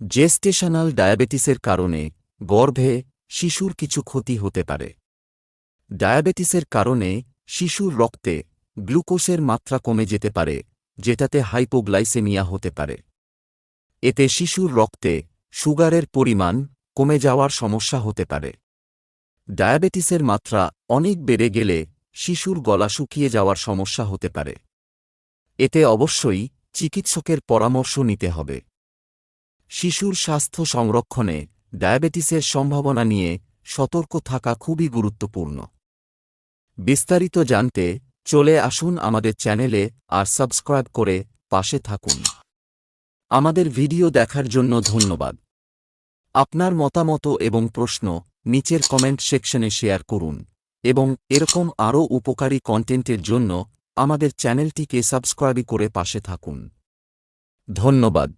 Gestational ডায়াবেটিসের কারণে গর্ভে শিশুর কিছু ক্ষতি হতে পারে। ডায়াবেটিসের কারণে শিশুর রক্তে গ্লুকোজের মাত্রা কমে যেতে পারে, যেটাতে হাইপোগ্লাইসেমিয়া হতে পারে। এতে শিশুর রক্তে সুগারের পরিমাণ কমে যাওয়ার সমস্যা হতে পারে। ডায়াবেটিসের মাত্রা অনেক বেড়ে গেলে শিশুর গলা শুকিয়ে যাওয়ার সমস্যা হতে পারে। এতে অবশ্যই চিকিৎসকের পরামর্শ নিতে হবে। শিশুর স্বাস্থ্য সংরক্ষণে ডায়াবেটিসের সম্ভাবনা নিয়ে সতর্ক থাকা খুবই গুরুত্বপূর্ণ। বিস্তারিত জানতে চলে আসুন আমাদের চ্যানেলে আর সাবস্ক্রাইব করে পাশে থাকুন। আমাদের ভিডিও দেখার জন্য ধন্যবাদ। আপনার মতামত এবং প্রশ্ন নিচের কমেন্ট সেকশনে শেয়ার করুন এবং এরকম আরও উপকারী কন্টেন্টের জন্য আমাদের চ্যানেলটিকে সাবস্ক্রাইব করে পাশে থাকুন। ধন্যবাদ।